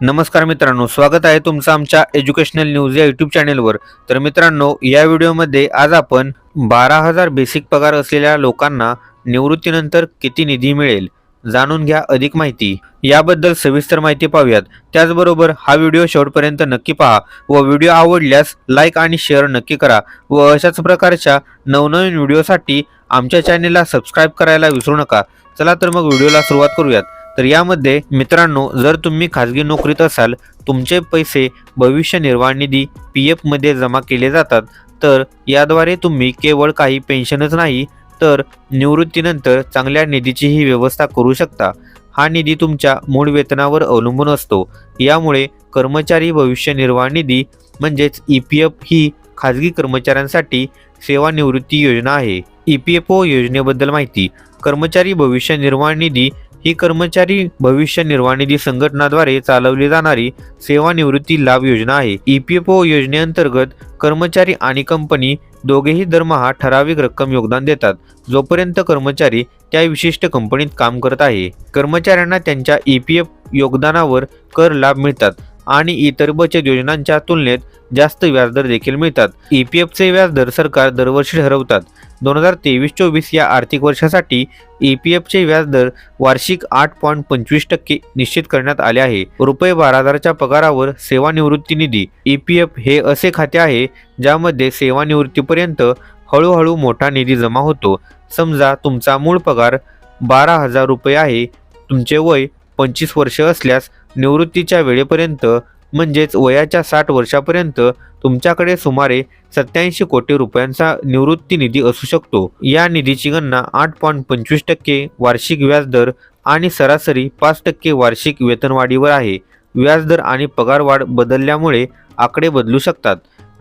नमस्कार मित्रांनो स्वागत आहे तुमचं आमच्या एज्युकेशनल न्यूज या यूट्यूब चॅनेलवर तर मित्रांनो या व्हिडिओमध्ये आज आपण बारा हजार बेसिक पगार असलेल्या लोकांना निवृत्तीनंतर किती निधी मिळेल जाणून घ्या अधिक माहिती. याबद्दल सविस्तर माहिती पाहूयात. त्याचबरोबर हा व्हिडिओ शेवटपर्यंत नक्की पहा व व्हिडिओ आवडल्यास लाईक आणि शेअर नक्की करा व अशाच प्रकारच्या नवनवीन व्हिडिओसाठी आमच्या चॅनेलला सबस्क्राईब करायला विसरू नका. चला तर मग व्हिडिओला सुरुवात करूयात. तर यामध्ये मित्रांनो जर तुम्ही खाजगी नोकरीत असाल तुमचे पैसे भविष्य निर्वाह निधी पी एफमध्ये जमा केले जातात. तर याद्वारे तुम्ही केवळ काही पेन्शनच नाही तर निवृत्तीनंतर चांगल्या निधीचीही व्यवस्था करू शकता. हा निधी तुमच्या मूळ वेतनावर अवलंबून असतो. यामुळे कर्मचारी भविष्य निर्वाह निधी म्हणजेच ई पी एफ ही खाजगी कर्मचाऱ्यांसाठी सेवानिवृत्ती योजना आहे. ई पी एफ ओ योजनेबद्दल माहिती. कर्मचारी भविष्य निर्वाह निधी ही कर्मचारी भविष्य निर्वाह निधी संघटनाद्वारे चालवली जाणारी सेवानिवृत्ती लाभ योजना आहे. ई पी एफ ओ योजनेअंतर्गत कर्मचारी आणि कंपनी दोघेही दरमहा ठराविक रक्कम योगदान देतात. जोपर्यंत कर्मचारी त्या विशिष्ट कंपनीत काम करत आहे. कर्मचाऱ्यांना त्यांच्या ई पी एफ योगदानावर कर लाभ मिळतात. आणि इतर बचत योजनांच्या तुलनेत जास्त व्याजदर देखील मिळतात. ई पी एफचे व्याजदर सरकार दरवर्षी ठरवतात. दोन हजार तेवीस चोवीस या आर्थिक वर्षासाठी ई पी एफचे व्याजदर वार्षिक आठ पॉईंट पंचवीस टक्के निश्चित करण्यात आले आहे. रुपये बारा हजारच्या पगारावर सेवानिवृत्ती निधी ई पी एफ हे असे खाते आहे ज्यामध्ये सेवानिवृत्तीपर्यंत हळूहळू मोठा निधी जमा होतो. समजा तुमचा मूळ पगार बारा हजार रुपये आहे तुमचे वय पंचवीस वर्ष असल्यास निवृत्तीच्या वेळेपर्यंत म्हणजेच वयाच्या साठ वर्षापर्यंत तुमच्याकडे सुमारे सत्याऐंशी कोटी रुपयांचा निवृत्ती निधी असू शकतो. या निधीची गणना आठ पॉईंट पंचवीस टक्के वार्षिक व्याजदर आणि सरासरी पाच टक्के वार्षिक वेतनवाढीवर आहे. व्याजदर आणि पगारवाढ बदलल्यामुळे आकडे बदलू शकतात.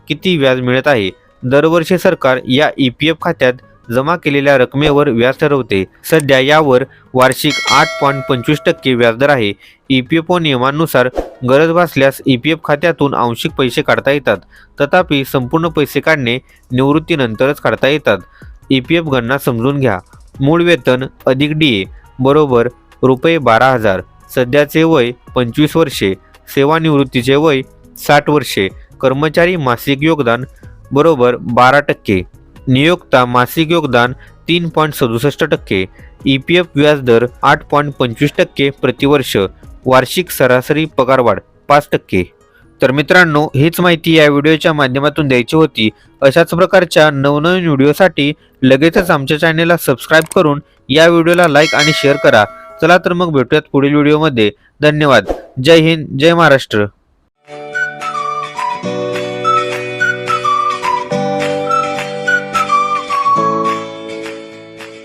किती व्याज मिळत आहे? दरवर्षी सरकार या ई पी एफ खात्यात जमा केलेल्या रकमेवर व्याज ठरवते. सध्या यावर वार्षिक आठ पॉईंट पंचवीस टक्के व्याजदर आहे. ई पी एफ ओ नियमानुसार गरज भासल्यास ई पी एफ खात्यातून आंशिक पैसे काढता येतात. तथापि संपूर्ण पैसे काढणे निवृत्तीनंतरच काढता येतात. ई पी एफ गणना समजून घ्या. मूळ वेतन अधिक डी ए बरोबर रुपये बारा हजार. सध्याचे वय पंचवीस वर्षे. सेवानिवृत्तीचे वय साठ वर्षे. कर्मचारी मासिक योगदान बरोबर बारा टक्के. नियोक्ता मासिक योगदान तीन पॉईंट सदुसष्ट टक्के ई पी एफ व्याजदर आठ पॉईंट पंचवीस टक्के प्रतिवर्ष वार्षिक सरासरी पगारवाढ पाच टक्के. तर मित्रांनो हीच माहिती या व्हिडिओच्या माध्यमातून द्यायची होती. अशाच प्रकारच्या नवनवीन व्हिडिओसाठी लगेचच आमच्या चॅनेलला सबस्क्राईब करून या व्हिडिओला लाईक आणि शेअर करा. चला तर मग भेटूयात पुढील व्हिडिओमध्ये. धन्यवाद. जय हिंद जय महाराष्ट्र.